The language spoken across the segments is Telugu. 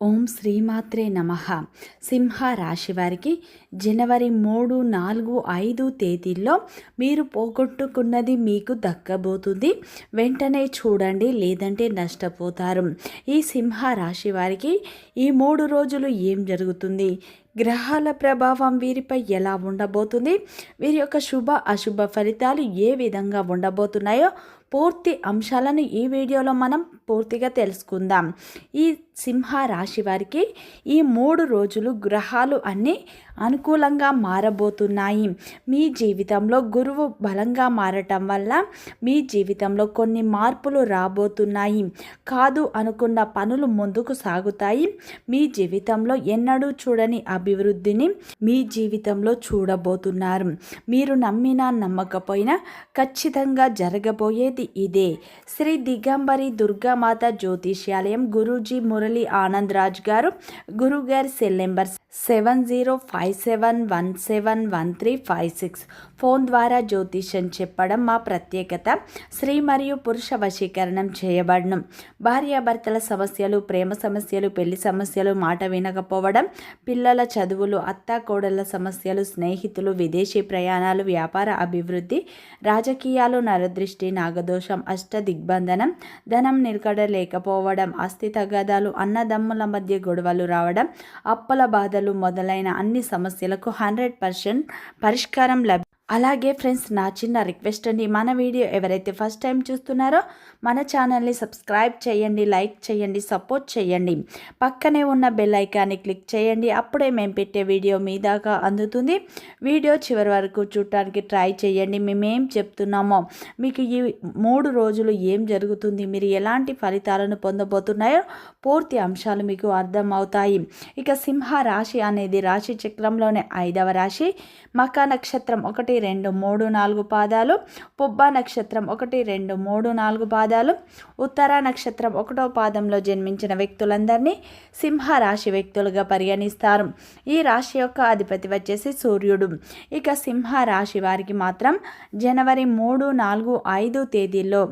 ఓం శ్రీమాత్రే నమ. సింహ రాశి వారికి జనవరి మూడు నాలుగు ఐదు తేదీల్లో మీరు పోగొట్టుకున్నది మీకు దక్కబోతుంది. వెంటనే చూడండి లేదంటే నష్టపోతారు. ఈ సింహ రాశి వారికి ఈ మూడు రోజులు ఏం జరుగుతుంది? గ్రహాల ప్రభావం వీరిపై ఎలా ఉండబోతుంది? వీరి యొక్క శుభ అశుభ ఫలితాలు ఏ విధంగా ఉండబోతున్నాయో పూర్తి అంశాలను ఈ వీడియోలో మనం పూర్తిగా తెలుసుకుందాం. ఈ సింహ రాశి వారికి ఈ మూడు రోజులు గ్రహాలు అన్నీ అనుకూలంగా మారబోతున్నాయి. మీ జీవితంలో గురువు బలంగా మారటం వల్ల మీ జీవితంలో కొన్ని మార్పులు రాబోతున్నాయి. కాదు అనుకున్న పనులు ముందుకు సాగుతాయి. మీ జీవితంలో ఎన్నడూ చూడని అభివృద్ధిని మీ జీవితంలో చూడబోతున్నారు. మీరు నమ్మినా నమ్మకపోయినా ఖచ్చితంగా జరగబోయేది ఇదే. శ్రీ దిగంబరి దుర్గామాత జ్యోతిష్యాలయం గురూజీ మురళి ఆనంద్ రాజ్ గారు గురుగారి cell number seven zero five seven one seven one three five six. Phone ద్వారా జ్యోతిష్యం చెప్పడం మా ప్రత్యేకత. స్త్రీ మరియు పురుష వశీకరణం చేయబడను. భార్యాభర్తల సమస్యలు ప్రేమ సమస్యలు పెళ్ళి సమస్యలు మాట వినకపోవడం పిల్లల చదువులు అత్త కోడళ్ళ సమస్యలు స్నేహితులు విదేశీ ప్రయాణాలు వ్యాపార అభివృద్ధి రాజకీయాలు నరదృష్టి నాగదు దోషం అష్ట దిగ్బంధనం ధనం నిలకడ లేకపోవడం ఆస్తి తగాదాలు అన్నదమ్ముల మధ్య గొడవలు రావడం అప్పుల బాధలు మొదలైన అన్ని సమస్యలకు హండ్రెడ్ పర్సెంట్ పరిష్కారం లభి అలాగే ఫ్రెండ్స్ నా చిన్న రిక్వెస్ట్ అండి. మన వీడియో ఎవరైతే ఫస్ట్ టైం చూస్తున్నారో మన ఛానల్ని సబ్స్క్రైబ్ చేయండి లైక్ చేయండి సపోర్ట్ చేయండి. పక్కనే ఉన్న బెల్ ఐకాన్ని క్లిక్ చేయండి. అప్పుడే మేము పెట్టే వీడియో మీ దాకా అందుతుంది. వీడియో చివరి వరకు చూడటానికి ట్రై చేయండి. మేమేం చెప్తున్నామో మీకు ఈ మూడు రోజులు ఏం జరుగుతుంది మీరు ఎలాంటి ఫలితాలను పొందబోతున్నాయో పూర్తి అంశాలు మీకు అర్థమవుతాయి. ఇక సింహ రాశి అనేది రాశి చక్రంలోనే ఐదవ రాశి. మకా నక్షత్రం ఒకటి రెండు మూడు నాలుగు పాదాలు. పుబ్బ నక్షత్రం ఒకటి రెండు మూడు నాలుగు పాదాలు. ఉత్తర నక్షత్రం ఒకటో పాదంలో జన్మించిన వ్యక్తులందరినీ సింహ రాశి వ్యక్తులుగా పరిగణిస్తారు. ఈ రాశి యొక్క అధిపతి వచ్చేసి సూర్యుడు. ఇక సింహ రాశి వారికి మాత్రం జనవరి మూడు నాలుగు ఐదు తేదీల్లో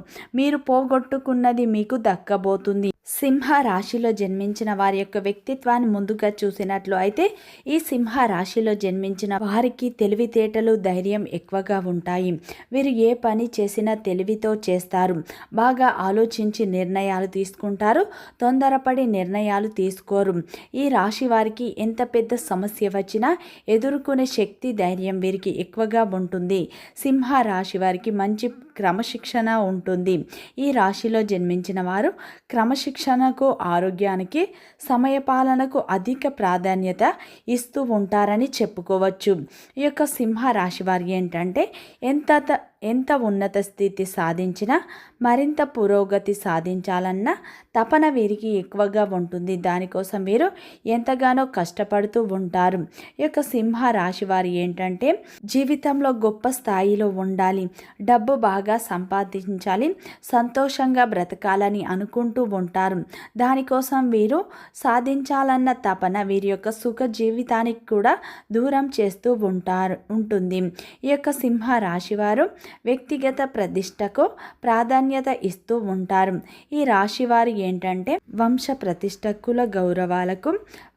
మీరు పోగొట్టుకున్నది మీకు దక్కబోతుంది. సింహ రాశిలో జన్మించిన వారి యొక్క వ్యక్తిత్వాన్ని ముందుగా చూసినట్లు అయితే ఈ సింహ రాశిలో జన్మించిన వారికి తెలివితేటలు ధైర్యం ఎక్కువగా ఉంటాయి. వీరు ఏ పని చేసినా తెలివితో చేస్తారు. బాగా ఆలోచించి నిర్ణయాలు తీసుకుంటారు. తొందరపడి నిర్ణయాలు తీసుకోరు. ఈ రాశి వారికి ఎంత పెద్ద సమస్య వచ్చినా ఎదుర్కొనే శక్తి ధైర్యం వీరికి ఎక్కువగా ఉంటుంది. సింహ రాశి వారికి మంచి క్రమశిక్షణ ఉంటుంది. ఈ రాశిలో జన్మించిన వారు క్రమశిక్షణకు ఆరోగ్యానికి సమయపాలనకు అధిక ప్రాధాన్యత ఇస్తూ ఉంటారని చెప్పుకోవచ్చు. ఈ యొక్క సింహ రాశి వారి ఏంటంటే ఎంత ఎంత ఉన్నత స్థితి సాధించినా మరింత పురోగతి సాధించాలన్న తపన వీరికి ఎక్కువగా ఉంటుంది. దానికోసం వీరు ఎంతగానో కష్టపడుతూ ఉంటారు. ఈ యొక్క సింహ రాశి వారు ఏంటంటే జీవితంలో గొప్ప స్థాయిలో ఉండాలి. డబ్బు బాగా సంపాదించాలి. సంతోషంగా బ్రతకాలని అనుకుంటూ ఉంటారు. దానికోసం వీరు సాధించాలన్న తపన వీరి యొక్క సుఖ జీవితానికి కూడా దూరం చేస్తూ ఉంటారు ఉంటుంది. ఈ యొక్క సింహ రాశివారు వ్యక్తిగత ప్రతిష్టకు ప్రాధాన్యత ఇస్తూ ఉంటారు. ఈ రాశి వారు ఏంటంటే వంశ ప్రతిష్టకుల గౌరవాలకు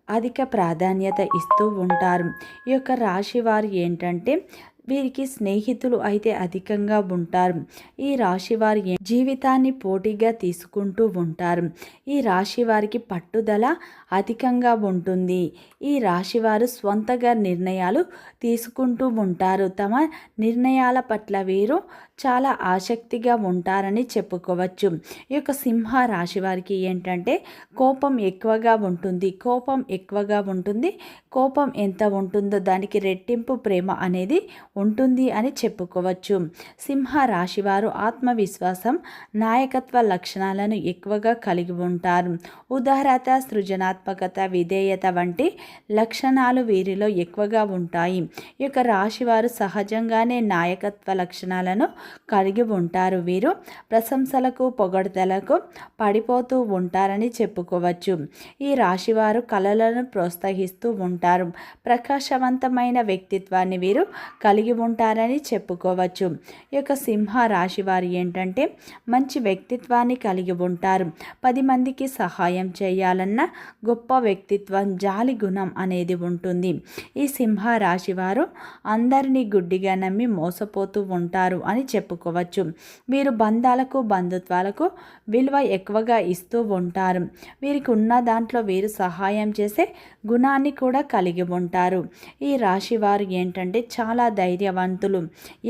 అధిక ప్రాధాన్యత ఇస్తూ ఉంటారు. ఈ యొక్క రాశి వారు ఏంటంటే వీరికి స్నేహితులు అయితే అధికంగా ఉంటారు. ఈ రాశి వారి జీవితాన్ని పోటీగా తీసుకుంటూ ఉంటారు? ఈ రాశి వారికి పట్టుదల అధికంగా ఉంటుంది. ఈ రాశి వారు స్వంతగా నిర్ణయాలు తీసుకుంటూ ఉంటారు. తమ నిర్ణయాల పట్ల వీరు చాలా ఆసక్తిగా ఉంటారని చెప్పుకోవచ్చు. ఈ యొక్క సింహ రాశి వారికి ఏంటంటే కోపం ఎక్కువగా ఉంటుంది. కోపం ఎక్కువగా ఉంటుంది. కోపం ఎంత ఉంటుందో దానికి రెట్టింపు ప్రేమ అనేది ఉంటుంది అని చెప్పుకోవచ్చు. సింహ రాశివారు ఆత్మవిశ్వాసం నాయకత్వ లక్షణాలను ఎక్కువగా కలిగి ఉంటారు. ఉదారత సృజనాత్మకత విధేయత వంటి లక్షణాలు వీరిలో ఎక్కువగా ఉంటాయి. ఈ యొక్క రాశివారు సహజంగానే నాయకత్వ లక్షణాలను కలిగి ఉంటారు. వీరు ప్రశంసలకు పొగడతలకు పడిపోతూ ఉంటారని చెప్పుకోవచ్చు. ఈ రాశివారు కళలను ప్రోత్సహిస్తూ ఉంటారు. ప్రకాశవంతమైన వ్యక్తిత్వాన్ని వీరు కలిగి కలిగి ఉంటారని చెప్పుకోవచ్చు. ఈ యొక్క సింహ రాశి వారు ఏంటంటే మంచి వ్యక్తిత్వాన్ని కలిగి ఉంటారు. పది మందికి సహాయం చేయాలన్న గొప్ప వ్యక్తిత్వం జాలి గుణం అనేది ఉంటుంది. ఈ సింహ రాశి వారు అందరినీ గుడ్డిగా నమ్మి మోసపోతూ ఉంటారు అని చెప్పుకోవచ్చు. వీరు బంధాలకు బంధుత్వాలకు విలువ ఎక్కువగా ఇస్తూ ఉంటారు. వీరికి ఉన్న దాంట్లో వీరు సహాయం చేసే గుణాన్ని కూడా కలిగి ఉంటారు. ఈ రాశి వారు ఏంటంటే చాలా ధైర్యవంతులు.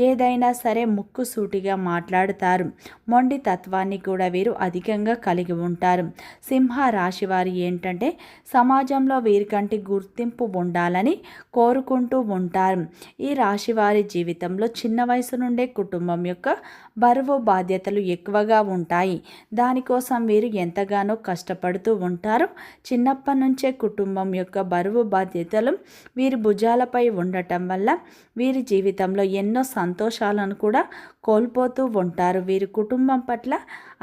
ఏదైనా సరే ముక్కు సూటిగా మాట్లాడతారు. మొండి తత్వాన్ని కూడా వీరు అధికంగా కలిగి ఉంటారు. సింహ రాశి వారు ఏంటంటే సమాజంలో వీరికంటి గుర్తింపు ఉండాలని కోరుకుంటూ ఉంటారు. ఈ రాశి వారి జీవితంలో చిన్న వయసు నుండే కుటుంబం యొక్క బరువు బాధ్యతలు ఎక్కువగా ఉంటాయి. దానికోసం వీరు ఎంతగానో కష్టపడుతూ ఉంటారు. చిన్నప్పటి నుంచే కుటుంబం యొక్క బరువు బాధ్యతలు వీరి భుజాలపై ఉండటం వల్ల వీరి జీవితంలో ఎన్నో సంతోషాలను కూడా కోల్పోతూ ఉంటారు. వీరి కుటుంబం పట్ల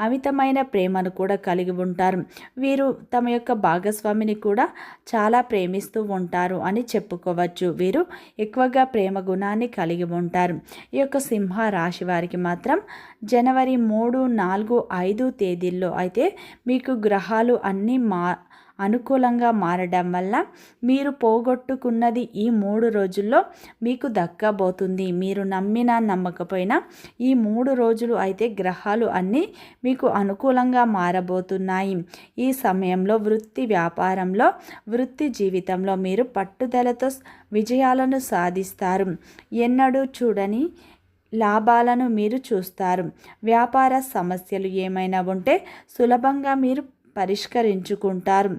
అమితమైన ప్రేమను కూడా కలిగి ఉంటారు. వీరు తమ యొక్క భాగస్వామిని కూడా చాలా ప్రేమిస్తూ ఉంటారు అని చెప్పుకోవచ్చు. వీరు ఎక్కువగా ప్రేమ గుణాన్ని కలిగి ఉంటారు. ఈ యొక్క సింహ రాశి వారికి మాత్రం జనవరి మూడు నాలుగు ఐదు తేదీల్లో అయితే మీకు గ్రహాలు అన్నీ మా అనుకూలంగా మారడం వల్ల మీరు పోగొట్టుకున్నది ఈ మూడు రోజుల్లో మీకు దక్కబోతుంది. మీరు నమ్మినా నమ్మకపోయినా ఈ మూడు రోజులు అయితే గ్రహాలు అన్నీ మీకు అనుకూలంగా మారబోతున్నాయి. ఈ సమయంలో వృత్తి వ్యాపారంలో వృత్తి జీవితంలో మీరు పట్టుదలతో విజయాలను సాధిస్తారు. ఎన్నడూ చూడని లాభాలను మీరు చూస్తారు. వ్యాపార సమస్యలు ఏమైనా ఉంటే సులభంగా మీరు పరిష్కరించుకుంటారు.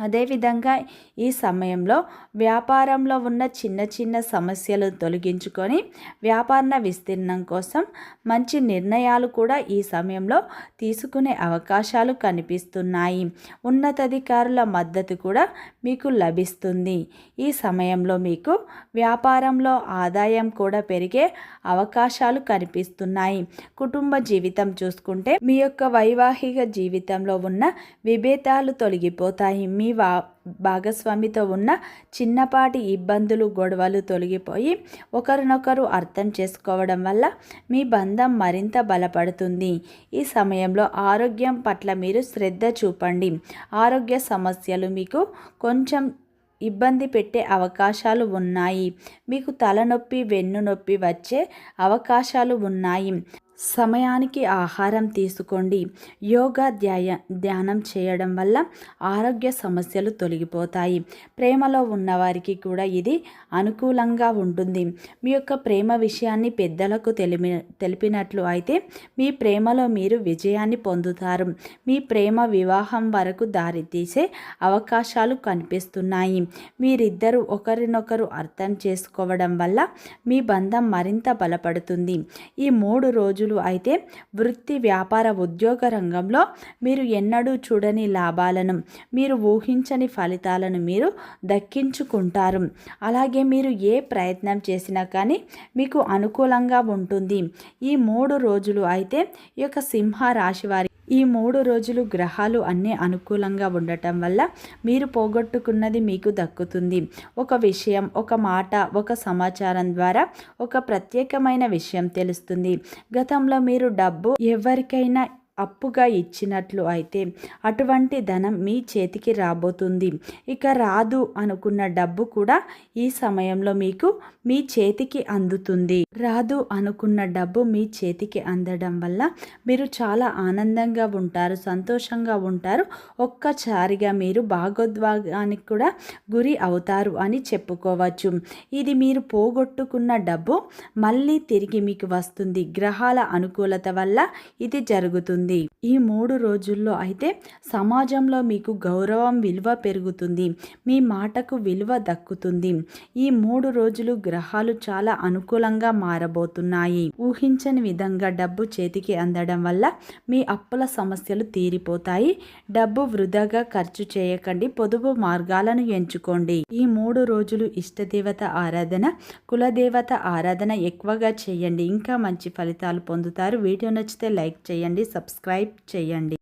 అదేవిధంగా ఈ సమయంలో వ్యాపారంలో ఉన్న చిన్న చిన్న సమస్యలు తొలగించుకొని వ్యాపార విస్తీర్ణం కోసం మంచి నిర్ణయాలు కూడా ఈ సమయంలో తీసుకునే అవకాశాలు కనిపిస్తున్నాయి. ఉన్నతాధికారుల మద్దతు కూడా మీకు లభిస్తుంది. ఈ సమయంలో మీకు వ్యాపారంలో ఆదాయం కూడా పెరిగే అవకాశాలు కనిపిస్తున్నాయి. కుటుంబ జీవితం చూసుకుంటే మీ యొక్క వైవాహిక జీవితంలో ఉన్న విభేదాలు తొలగిపోతాయి. మీ వా భాగస్వామితో ఉన్న చిన్నపాటి ఇబ్బందులు గొడవలు తొలగిపోయి ఒకరినొకరు అర్థం చేసుకోవడం వల్ల మీ బంధం మరింత బలపడుతుంది. ఈ సమయంలో ఆరోగ్యం పట్ల మీరు శ్రద్ధ చూపండి. ఆరోగ్య సమస్యలు మీకు కొంచెం ఇబ్బంది పెట్టే అవకాశాలు ఉన్నాయి. మీకు తలనొప్పి వెన్ను నొప్పి వచ్చే అవకాశాలు ఉన్నాయి. సమయానికి ఆహారం తీసుకోండి. యోగా ధ్యాయ ధ్యానం చేయడం వల్ల ఆరోగ్య సమస్యలు తొలగిపోతాయి. ప్రేమలో ఉన్నవారికి కూడా ఇది అనుకూలంగా ఉంటుంది. మీ యొక్క ప్రేమ విషయాన్ని పెద్దలకు తెలిపి తెలిపినట్లు అయితే మీ ప్రేమలో మీరు విజయాన్ని పొందుతారు. మీ ప్రేమ వివాహం వరకు దారితీసే అవకాశాలు కనిపిస్తున్నాయి. మీరిద్దరూ ఒకరినొకరు అర్థం చేసుకోవడం వల్ల మీ బంధం మరింత బలపడుతుంది. ఈ మూడు రోజులు రోజులు అయితే వృత్తి వ్యాపార ఉద్యోగ రంగంలో మీరు ఎన్నడూ చూడని లాభాలను మీరు ఊహించని ఫలితాలను మీరు దక్కించుకుంటారు. అలాగే మీరు ఏ ప్రయత్నం చేసినా కానీ మీకు అనుకూలంగా ఉంటుంది. ఈ మూడు రోజులు అయితే ఈ యొక్క సింహ రాశి వారి ఈ మూడు రోజులు గ్రహాలు అన్నీ అనుకూలంగా ఉండటం వల్ల మీరు పోగొట్టుకున్నది మీకు దక్కుతుంది. ఒక విషయం ఒక మాట ఒక సమాచారం ద్వారా ఒక ప్రత్యేకమైన విషయం తెలుస్తుంది. గతంలో మీరు డబ్బు ఎవరికైనా అప్పుగా ఇచ్చినట్లు అయితే అటువంటి ధనం మీ చేతికి రాబోతుంది. ఇక రాదు అనుకున్న డబ్బు కూడా ఈ సమయంలో మీకు మీ చేతికి అందుతుంది. రాదు అనుకున్న డబ్బు మీ చేతికి అందడం వల్ల మీరు చాలా ఆనందంగా ఉంటారు సంతోషంగా ఉంటారు. ఒక్కసారిగా మీరు భాగోద్వాగానికి కూడా గురి అవుతారు అని చెప్పుకోవచ్చు. ఇది మీరు పోగొట్టుకున్న డబ్బు మళ్ళీ తిరిగి మీకు వస్తుంది. గ్రహాల అనుకూలత వల్ల ఇది జరుగుతుంది. ఉంటుంది ఈ మూడు రోజుల్లో అయితే సమాజంలో మీకు గౌరవం విలువ పెరుగుతుంది. మీ మాటకు విలువ దక్కుతుంది. ఈ మూడు రోజులు గ్రహాలు చాలా అనుకూలంగా మారబోతున్నాయి. ఊహించని విధంగా డబ్బు చేతికి అందడం వల్ల మీ అప్పుల సమస్యలు తీరిపోతాయి. డబ్బు వృధాగా ఖర్చు చేయకండి. పొదుపు మార్గాలను ఎంచుకోండి. ఈ మూడు రోజులు ఇష్టదేవత ఆరాధన కులదేవత ఆరాధన ఎక్కువగా చేయండి. ఇంకా మంచి ఫలితాలు పొందుతారు. వీడియో నచ్చితే లైక్ చేయండి సబ్స్క్రైబ్ సబ్స్క్రైబ్ చేయండి.